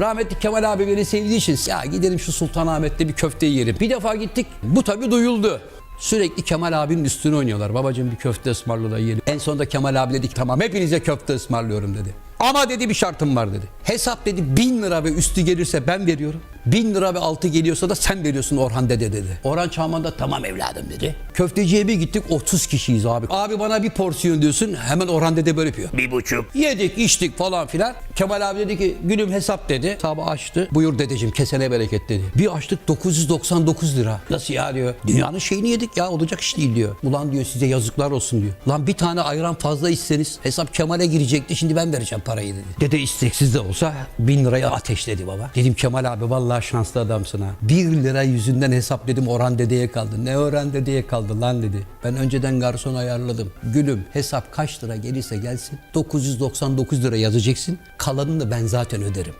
Rahmetli Kemal abi beni sevdiği için ya gidelim şu Sultanahmet'te bir köfte yiyelim. Bir defa gittik. Bu tabii duyuldu. Sürekli Kemal abinin üstüne oynuyorlar. Babacığım bir köfte ısmarla da yiyelim. En sonunda Kemal abi dedi ki tamam hepinize köfte ısmarlıyorum dedi. Ama dedi bir şartım var dedi. Hesap dedi bin lira ve üstü gelirse ben veriyorum. Bin lira ve altı geliyorsa da sen veriyorsun Orhan dede dedi. Orhan Çağman da tamam evladım dedi. Köfteciye bir gittik 30 kişiyiz abi. Abi bana bir porsiyon diyorsun hemen Orhan dede böyle yapıyor. Bir buçuk. Yedik içtik falan filan. Kemal abi dedi ki gülüm hesap dedi. Hesabı açtı. Buyur dedeciğim kesene bereket dedi. Bir açtık 999 lira. Nasıl ya diyor. Dünyanın şeyini yedik ya olacak iş değil diyor. Ulan diyor size yazıklar olsun diyor. Lan bir tane ayran fazla içseniz hesap Kemal'e girecekti şimdi ben vereceğim parayı dedi. Dede isteksiz de olsa bin liraya ateşledi baba. Dedim Kemal abi vallahi şanslı adamsın ha. Bir lira yüzünden hesap dedim Orhan dedeye kaldı. Ne Orhan dedeye kaldı lan dedi. Ben önceden garson ayarladım. Gülüm hesap kaç lira gelirse gelsin 999 lira yazacaksın. Kalanını ben zaten öderim.